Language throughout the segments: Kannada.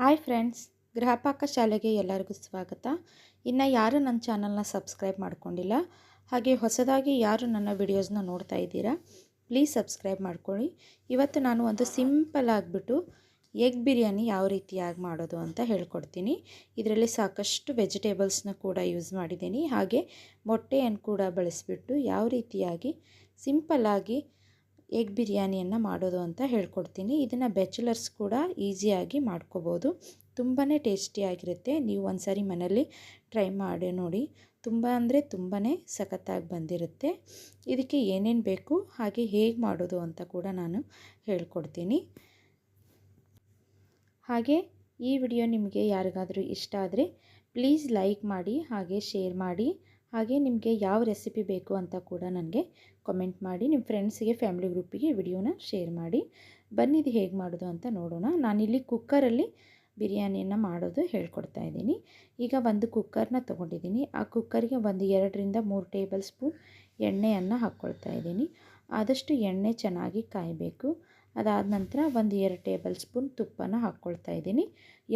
ಹಾಯ್ ಫ್ರೆಂಡ್ಸ್ ಗೃಹಪಾಕ ಶಾಲೆಗೆ ಎಲ್ಲರಿಗೂ ಸ್ವಾಗತ. ಇನ್ನು ಯಾರು ನನ್ನ ಚಾನಲ್ನ ಸಬ್ಸ್ಕ್ರೈಬ್ ಮಾಡ್ಕೊಂಡಿಲ್ಲ, ಹಾಗೆ ಹೊಸದಾಗಿ ಯಾರು ನನ್ನ ವಿಡಿಯೋಸ್ನ ನೋಡ್ತಾ ಇದ್ದೀರಾ, ಪ್ಲೀಸ್ ಸಬ್ಸ್ಕ್ರೈಬ್ ಮಾಡ್ಕೊಳ್ಳಿ. ಇವತ್ತು ನಾನು ಒಂದು ಸಿಂಪಲ್ ಆಗಿಬಿಟ್ಟು ಎಗ್ ಬಿರಿಯಾನಿ ಯಾವ ರೀತಿಯಾಗಿ ಮಾಡೋದು ಅಂತ ಹೇಳ್ಕೊಡ್ತೀನಿ. ಇದರಲ್ಲಿ ಸಾಕಷ್ಟು ವೆಜಿಟೇಬಲ್ಸ್ನ ಕೂಡ ಯೂಸ್ ಮಾಡಿದ್ದೀನಿ. ಹಾಗೆ ಮೊಟ್ಟೆಯನ್ನು ಕೂಡ ಬಳಸಿಬಿಟ್ಟು ಯಾವ ರೀತಿಯಾಗಿ ಸಿಂಪಲ್ಲಾಗಿ ಎಗ್ ಬಿರಿಯಾನಿಯನ್ನು ಮಾಡೋದು ಅಂತ ಹೇಳ್ಕೊಡ್ತೀನಿ. ಇದನ್ನು ಬ್ಯಾಚುಲರ್ಸ್ ಕೂಡ ಈಸಿಯಾಗಿ ಮಾಡ್ಕೋಬೋದು. ತುಂಬಾ ಟೇಸ್ಟಿಯಾಗಿರುತ್ತೆ ನೀವು ಒಂದು ಸಾರಿ ಮನೇಲಿ ಟ್ರೈ ಮಾಡಿ ನೋಡಿ. ತುಂಬ ಅಂದರೆ ತುಂಬಾ ಸಖತ್ತಾಗಿ ಬಂದಿರುತ್ತೆ. ಇದಕ್ಕೆ ಏನೇನು ಬೇಕು, ಹಾಗೆ ಹೇಗೆ ಮಾಡೋದು ಅಂತ ಕೂಡ ನಾನು ಹೇಳ್ಕೊಡ್ತೀನಿ. ಹಾಗೆ ಈ ವಿಡಿಯೋ ನಿಮಗೆ ಯಾರಿಗಾದರೂ ಇಷ್ಟ ಆದರೆ, ಪ್ಲೀಸ್ ಲೈಕ್ ಮಾಡಿ, ಹಾಗೆ ಶೇರ್ ಮಾಡಿ. ಹಾಗೆ ನಿಮಗೆ ಯಾವ ರೆಸಿಪಿ ಬೇಕು ಅಂತ ಕೂಡ ನನಗೆ ಕಮೆಂಟ್ ಮಾಡಿ ನಿಮ್ಮ ಫ್ರೆಂಡ್ಸಿಗೆ ಫ್ಯಾಮಿಲಿ ಗ್ರೂಪಿಗೆ ವಿಡಿಯೋನ ಶೇರ್ ಮಾಡಿ. ಬನ್ನಿ ಇದು ಹೇಗೆ ಮಾಡೋದು ಅಂತ ನೋಡೋಣ. ನಾನಿಲ್ಲಿ ಕುಕ್ಕರಲ್ಲಿ ಬಿರಿಯಾನಿಯನ್ನು ಮಾಡೋದು ಹೇಳ್ಕೊಡ್ತಾ ಇದ್ದೀನಿ. ಈಗ ಒಂದು ಕುಕ್ಕರ್ನ ತೊಗೊಂಡಿದ್ದೀನಿ. ಆ ಕುಕ್ಕರ್ಗೆ ಒಂದು ಎರಡರಿಂದ ಮೂರು ಟೇಬಲ್ ಸ್ಪೂನ್ ಎಣ್ಣೆಯನ್ನು ಹಾಕ್ಕೊಳ್ತಾ ಇದ್ದೀನಿ. ಆದಷ್ಟು ಎಣ್ಣೆ ಚೆನ್ನಾಗಿ ಕಾಯಬೇಕು. ಅದಾದ ನಂತರ ಒಂದು ಎರಡು ಟೇಬಲ್ ಸ್ಪೂನ್ ತುಪ್ಪನ ಹಾಕ್ಕೊಳ್ತಾ ಇದ್ದೀನಿ.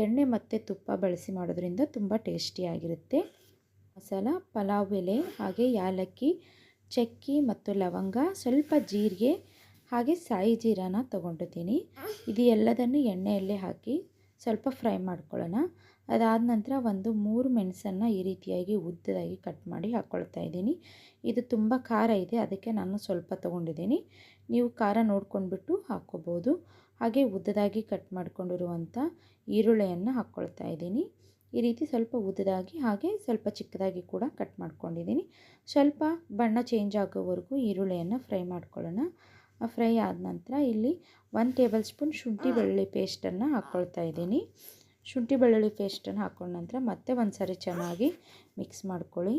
ಎಣ್ಣೆ ಮತ್ತು ತುಪ್ಪ ಬಳಸಿ ಮಾಡೋದ್ರಿಂದ ತುಂಬ ಟೇಸ್ಟಿಯಾಗಿರುತ್ತೆ ಮಸಾಲ, ಪಲಾವ್ ಎಲೆ, ಹಾಗೆ ಯಾಲಕ್ಕಿ, ಚಕ್ಕಿ ಮತ್ತು ಲವಂಗ, ಸ್ವಲ್ಪ ಜೀರಿಗೆ, ಹಾಗೆ ಸಾಯಿ ಜೀರಾನ ತೊಗೊಂಡಿದ್ದೀನಿ. ಇದು ಎಲ್ಲದನ್ನು ಎಣ್ಣೆಯಲ್ಲೇ ಹಾಕಿ ಸ್ವಲ್ಪ ಫ್ರೈ ಮಾಡ್ಕೊಳ್ಳೋಣ. ಅದಾದ ನಂತರ ಒಂದು ಮೂರು ಮೆಣಸನ್ನು ಈ ರೀತಿಯಾಗಿ ಉದ್ದದಾಗಿ ಕಟ್ ಮಾಡಿ ಹಾಕ್ಕೊಳ್ತಾ ಇದ್ದೀನಿ. ಇದು ತುಂಬ ಖಾರ ಇದೆ, ಅದಕ್ಕೆ ನಾನು ಸ್ವಲ್ಪ ತೊಗೊಂಡಿದ್ದೀನಿ. ನೀವು ಖಾರ ನೋಡ್ಕೊಂಡ್ಬಿಟ್ಟು ಹಾಕ್ಕೋಬೋದು. ಹಾಗೆ ಉದ್ದದಾಗಿ ಕಟ್ ಮಾಡಿಕೊಂಡಿರುವಂಥ ಈರುಳ್ಳಿಯನ್ನು ಹಾಕ್ಕೊಳ್ತಾ ಇದ್ದೀನಿ. ಈ ರೀತಿ ಸ್ವಲ್ಪ ಉದ್ದದಾಗಿ ಹಾಗೆ ಸ್ವಲ್ಪ ಚಿಕ್ಕದಾಗಿ ಕೂಡ ಕಟ್ ಮಾಡ್ಕೊಂಡಿದ್ದೀನಿ. ಸ್ವಲ್ಪ ಬಣ್ಣ ಚೇಂಜ್ ಆಗೋವರೆಗೂ ಈರುಳ್ಳಿಯನ್ನು ಫ್ರೈ ಮಾಡ್ಕೊಳ್ಳೋಣ. ಫ್ರೈ ಆದ ನಂತರ ಇಲ್ಲಿ ಒಂದು ಟೇಬಲ್ ಸ್ಪೂನ್ ಶುಂಠಿ ಬೆಳ್ಳುಳ್ಳಿ ಪೇಸ್ಟನ್ನು ಹಾಕ್ಕೊಳ್ತಾ ಇದ್ದೀನಿ. ಶುಂಠಿ ಬೆಳ್ಳುಳ್ಳಿ ಪೇಸ್ಟನ್ನು ಹಾಕೊಂಡ ನಂತರ ಮತ್ತೆ ಒಂದು ಸಾರಿ ಚೆನ್ನಾಗಿ ಮಿಕ್ಸ್ ಮಾಡ್ಕೊಳ್ಳಿ.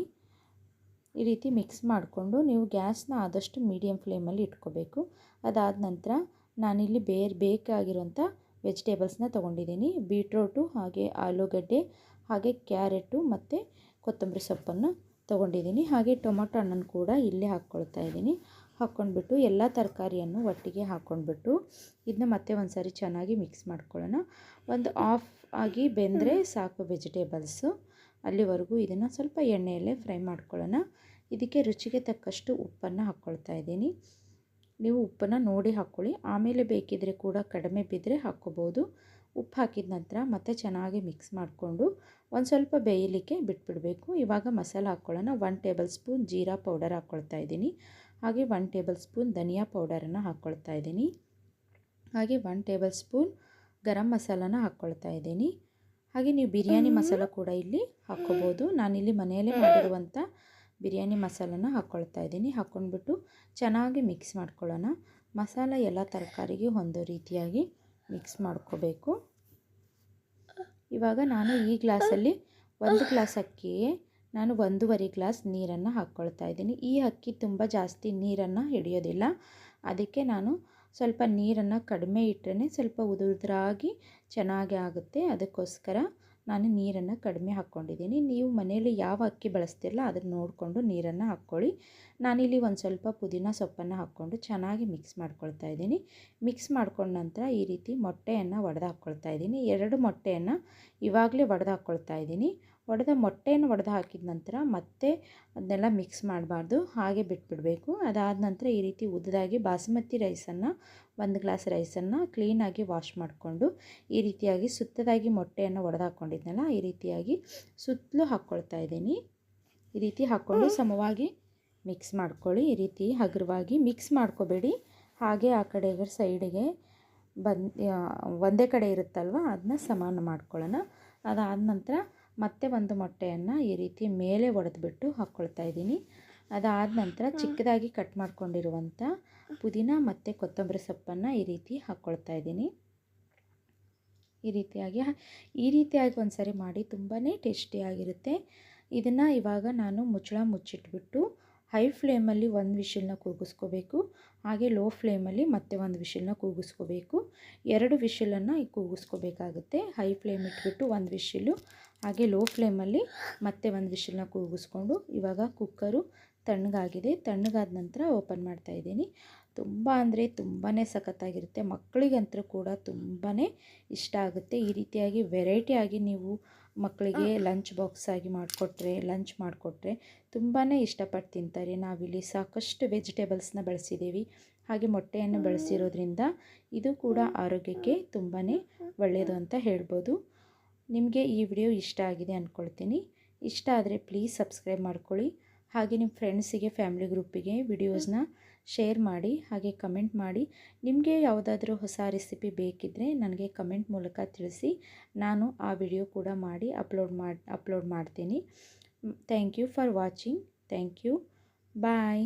ಈ ರೀತಿ ಮಿಕ್ಸ್ ಮಾಡಿಕೊಂಡು ನೀವು ಗ್ಯಾಸ್ನ ಆದಷ್ಟು ಮೀಡಿಯಮ್ ಫ್ಲೇಮಲ್ಲಿ ಇಟ್ಕೋಬೇಕು. ಅದಾದ ನಂತರ ನಾನಿಲ್ಲಿ ಬೇರೆ ಬೇಕಾಗಿರೋಂಥ ವೆಜಿಟೇಬಲ್ಸ್ನ ತೊಗೊಂಡಿದ್ದೀನಿ. ಬೀಟ್ರೋಟು ಹಾಗೆ ಆಲೂಗಡ್ಡೆ ಹಾಗೆ ಕ್ಯಾರೆಟು ಮತ್ತು ಕೊತ್ತಂಬರಿ ಸೊಪ್ಪನ್ನು ತೊಗೊಂಡಿದ್ದೀನಿ. ಹಾಗೆ ಟೊಮೊಟೊ ಹಣ್ಣನ್ನು ಕೂಡ ಇಲ್ಲೇ ಹಾಕ್ಕೊಳ್ತಾ ಇದ್ದೀನಿ. ಹಾಕ್ಕೊಂಡ್ಬಿಟ್ಟು ಎಲ್ಲ ತರಕಾರಿಯನ್ನು ಒಟ್ಟಿಗೆ ಹಾಕ್ಕೊಂಡ್ಬಿಟ್ಟು ಇದನ್ನ ಮತ್ತೆ ಒಂದು ಸಾರಿ ಚೆನ್ನಾಗಿ ಮಿಕ್ಸ್ ಮಾಡ್ಕೊಳ್ಳೋಣ. ಒಂದು ಆಫ್ ಆಗಿ ಬೆಂದರೆ ಸಾಕು ವೆಜಿಟೇಬಲ್ಸು ಅಲ್ಲಿವರೆಗೂ ಇದನ್ನು ಸ್ವಲ್ಪ ಎಣ್ಣೆಯಲ್ಲೇ ಫ್ರೈ ಮಾಡ್ಕೊಳ್ಳೋಣ. ಇದಕ್ಕೆ ರುಚಿಗೆ ತಕ್ಕಷ್ಟು ಉಪ್ಪನ್ನು ಹಾಕ್ಕೊಳ್ತಾ ಇದ್ದೀನಿ. ನೀವು ಉಪ್ಪನ್ನು ನೋಡಿ ಹಾಕ್ಕೊಳ್ಳಿ ಆಮೇಲೆ ಬೇಕಿದ್ದರೆ ಕೂಡ ಕಡಿಮೆ ಬಿದ್ದರೆ ಹಾಕ್ಕೋಬೋದು ಉಪ್ಪು ಹಾಕಿದ ನಂತರ ಮತ್ತೆ ಚೆನ್ನಾಗಿ ಮಿಕ್ಸ್ ಮಾಡಿಕೊಂಡು ಒಂದು ಸ್ವಲ್ಪ ಬೇಯಲಿಕ್ಕೆ ಬಿಟ್ಬಿಡಬೇಕು. ಇವಾಗ ಮಸಾಲೆ ಹಾಕ್ಕೊಳ್ಳೋಣ one tablespoon jeera powder ಹಾಕ್ಕೊಳ್ತಾ ಇದ್ದೀನಿ. ಹಾಗೆ ಒನ್ ಟೇಬಲ್ ಸ್ಪೂನ್ ಧನಿಯಾ ಪೌಡರನ್ನು ಹಾಕ್ಕೊಳ್ತಾ ಇದ್ದೀನಿ. ಹಾಗೆ ಒನ್ ಟೇಬಲ್ ಸ್ಪೂನ್ ಗರಂ ಮಸಾಲನ ಹಾಕ್ಕೊಳ್ತಾ ಇದ್ದೀನಿ. ಹಾಗೆ ನೀವು ಬಿರಿಯಾನಿ ಮಸಾಲ ಕೂಡ ಇಲ್ಲಿ ಹಾಕ್ಕೋಬೋದು ನಾನಿಲ್ಲಿ ಮನೆಯಲ್ಲೇ ಮಾಡಿರುವಂಥ ಬಿರಿಯಾನಿ ಮಸಾಲನ ಹಾಕ್ಕೊಳ್ತಾ ಇದ್ದೀನಿ. ಹಾಕ್ಕೊಂಡ್ಬಿಟ್ಟು ಚೆನ್ನಾಗಿ ಮಿಕ್ಸ್ ಮಾಡ್ಕೊಳ್ಳೋಣ. ಮಸಾಲ ಎಲ್ಲ ತರಕಾರಿಗೆ ಒಂದು ರೀತಿಯಾಗಿ ಮಿಕ್ಸ್ ಮಾಡ್ಕೋಬೇಕು. ಇವಾಗ ನಾನು ಈ ಗ್ಲಾಸಲ್ಲಿ ಒಂದು ಗ್ಲಾಸ್ ಅಕ್ಕಿಗೆ ನಾನು ಒಂದೂವರೆ ಗ್ಲಾಸ್ ನೀರನ್ನು ಹಾಕ್ಕೊಳ್ತಾ ಇದ್ದೀನಿ. ಈ ಅಕ್ಕಿ ತುಂಬ ಜಾಸ್ತಿ ನೀರನ್ನು ಹಿಡಿಯೋದಿಲ್ಲ. ಅದಕ್ಕೆ ನಾನು ಸ್ವಲ್ಪ ನೀರನ್ನು ಕಡಿಮೆ ಇಟ್ಟರೆ ಸ್ವಲ್ಪ ಉದುರುದ್ರಾಗಿ ಚೆನ್ನಾಗಿ ಆಗುತ್ತೆ. ಅದಕ್ಕೋಸ್ಕರ ನಾನು ನೀರನ್ನು ಕಡಿಮೆ ಹಾಕ್ಕೊಂಡಿದ್ದೀನಿ. ನೀವು ಮನೆಯಲ್ಲಿ ಯಾವ ಅಕ್ಕಿ ಬಳಸ್ತಿರಲ್ಲ ಅದನ್ನು ನೋಡಿಕೊಂಡು ನೀರನ್ನು ಹಾಕ್ಕೊಳ್ಳಿ. ನಾನಿಲ್ಲಿ ಒಂದು ಸ್ವಲ್ಪ ಪುದೀನ ಸೊಪ್ಪನ್ನು ಹಾಕ್ಕೊಂಡು ಚೆನ್ನಾಗಿ ಮಿಕ್ಸ್ ಮಾಡ್ಕೊಳ್ತಾ ಇದ್ದೀನಿ. ಮಿಕ್ಸ್ ಮಾಡ್ಕೊಂಡ ನಂತರ ಈ ರೀತಿ ಮೊಟ್ಟೆಯನ್ನು ಒಡೆದು ಹಾಕ್ಕೊಳ್ತಾ ಇದ್ದೀನಿ. ಎರಡು ಮೊಟ್ಟೆಯನ್ನು ಇವಾಗಲೇ ಒಡೆದು ಹಾಕ್ಕೊಳ್ತಾ ಇದ್ದೀನಿ. ಒಡೆದ ಮೊಟ್ಟೆಯನ್ನು ಒಡೆದು ಹಾಕಿದ ನಂತರ ಮತ್ತೆ ಅದನ್ನೆಲ್ಲ ಮಿಕ್ಸ್ ಮಾಡಬಾರ್ದು, ಹಾಗೆ ಬಿಟ್ಬಿಡಬೇಕು. ಅದಾದ ನಂತರ ಈ ರೀತಿ ಉದ್ದದಾಗಿ ಬಾಸುಮತಿ ರೈಸನ್ನು ಒಂದು ಗ್ಲಾಸ್ ರೈಸನ್ನು ಕ್ಲೀನಾಗಿ ವಾಶ್ ಮಾಡಿಕೊಂಡು, ಈ ರೀತಿಯಾಗಿ ಸುತ್ತದಾಗಿ ಮೊಟ್ಟೆಯನ್ನು ಒಡೆದು ಹಾಕ್ಕೊಂಡಿದ್ನಲ್ಲ ಈ ರೀತಿಯಾಗಿ ಸುತ್ತಲೂ ಹಾಕ್ಕೊಳ್ತಾ ಇದ್ದೀನಿ. ಈ ರೀತಿ ಹಾಕ್ಕೊಂಡು ಸಮವಾಗಿ ಮಿಕ್ಸ್ ಮಾಡ್ಕೊಳ್ಳಿ. ಈ ರೀತಿ ಹಗುರವಾಗಿ ಮಿಕ್ಸ್ ಮಾಡ್ಕೋಬೇಡಿ. ಹಾಗೆ ಆ ಕಡೆಗೆ ಸೈಡಿಗೆ ಬಂದು ಒಂದೇ ಕಡೆ ಇರುತ್ತಲ್ವ, ಅದನ್ನ ಸಮಾನ ಮಾಡ್ಕೊಳ್ಳೋಣ. ಅದಾದ ನಂತರ ಮತ್ತೆ ಒಂದು ಮೊಟ್ಟೆಯನ್ನು ಈ ರೀತಿ ಮೇಲೆ ಒಡೆದ್ಬಿಟ್ಟು ಹಾಕ್ಕೊಳ್ತಾ ಇದ್ದೀನಿ. ಅದಾದ ನಂತರ ಚಿಕ್ಕದಾಗಿ ಕಟ್ ಮಾಡ್ಕೊಂಡಿರುವಂಥ ಪುದೀನ ಮತ್ತು ಕೊತ್ತಂಬರಿ ಸೊಪ್ಪನ್ನು ಈ ರೀತಿ ಹಾಕ್ಕೊಳ್ತಾ ಇದ್ದೀನಿ. ಈ ರೀತಿಯಾಗಿ ಈ ರೀತಿಯಾಗಿ ಒಂದು ಸರಿ ಮಾಡಿ ತುಂಬಾ ಟೇಸ್ಟಿಯಾಗಿರುತ್ತೆ. ಇದನ್ನು ಇವಾಗ ನಾನು ಮುಚ್ಚಳ ಮುಚ್ಚಿಟ್ಬಿಟ್ಟು ಹೈ ಫ್ಲೇಮಲ್ಲಿ ಒಂದು ವಿಷಲ್ನ ಕೂಗಿಸ್ಕೋಬೇಕು. ಹಾಗೆ ಲೋ ಫ್ಲೇಮಲ್ಲಿ ಮತ್ತೆ ಒಂದು ವಿಷಲ್ನ ಕೂಗಿಸ್ಕೋಬೇಕು. ಎರಡು ವಿಷಲನ್ನು ಕೂಗಿಸ್ಕೋಬೇಕಾಗುತ್ತೆ. ಹೈ ಫ್ಲೇಮ್ ಇಟ್ಬಿಟ್ಟು ಒಂದು ವಿಷಲು, ಹಾಗೆ ಲೋ ಫ್ಲೇಮಲ್ಲಿ ಮತ್ತೆ ಒಂದು ವಿಷಲ್ನ ಕೂಗಿಸ್ಕೊಂಡು ಇವಾಗ ಕುಕ್ಕರು ತಣ್ಣಗಾಗಿದೆ. ತಣ್ಣಗಾದ ನಂತರ ಓಪನ್ ಮಾಡ್ತಾ ಇದ್ದೀನಿ. ತುಂಬ ಅಂದರೆ ತುಂಬಾ ಸಖತ್ತಾಗಿರುತ್ತೆ. ಮಕ್ಕಳಿಗಂತೂ ಕೂಡ ತುಂಬಾ ಇಷ್ಟ ಆಗುತ್ತೆ. ಈ ರೀತಿಯಾಗಿ ವೆರೈಟಿಯಾಗಿ ನೀವು ಮಕ್ಕಳಿಗೆ ಲಂಚ್ ಬಾಕ್ಸ್ ಆಗಿ ಮಾಡಿಕೊಟ್ರೆ, ಲಂಚ್ ಮಾಡಿಕೊಟ್ರೆ ತುಂಬಾ ಇಷ್ಟಪಟ್ಟು ತಿಂತಾರೆ. ನಾವಿಲ್ಲಿ ಸಾಕಷ್ಟು ವೆಜಿಟೇಬಲ್ಸ್ನ ಬಳಸಿದ್ದೀವಿ. ಹಾಗೆ ಮೊಟ್ಟೆಯನ್ನು ಬಳಸಿರೋದ್ರಿಂದ ಇದು ಕೂಡ ಆರೋಗ್ಯಕ್ಕೆ ತುಂಬಾ ಒಳ್ಳೆಯದು ಅಂತ ಹೇಳ್ಬೋದು. ನಿಮಗೆ ಈ ವಿಡಿಯೋ ಇಷ್ಟ ಆಗಿದೆ ಅಂದ್ಕೊಳ್ತೀನಿ ಇಷ್ಟ ಆದರೆ ಪ್ಲೀಸ್ ಸಬ್ಸ್ಕ್ರೈಬ್ ಮಾಡ್ಕೊಳ್ಳಿ. ಹಾಗೆ ನಿಮ್ಮ ಫ್ರೆಂಡ್ಸಿಗೆ, ಫ್ಯಾಮಿಲಿ ಗ್ರೂಪಿಗೆ ವಿಡಿಯೋಸ್ನ ಶೇರ್ ಮಾಡಿ, ಹಾಗೆ ಕಮೆಂಟ್ ಮಾಡಿ. ನಿಮಗೆ ಯಾವುದಾದ್ರೂ ಹೊಸ ರೆಸಿಪಿ ಬೇಕಿದ್ದರೆ ನನಗೆ ಕಮೆಂಟ್ ಮೂಲಕ ತಿಳಿಸಿ. ನಾನು ಆ ವಿಡಿಯೋ ಕೂಡ ಮಾಡಿ ಅಪ್ಲೋಡ್ ಮಾಡಿ, ಅಪ್ಲೋಡ್ ಮಾಡ್ತೀನಿ. Thank you for watching. Thank you. Bye.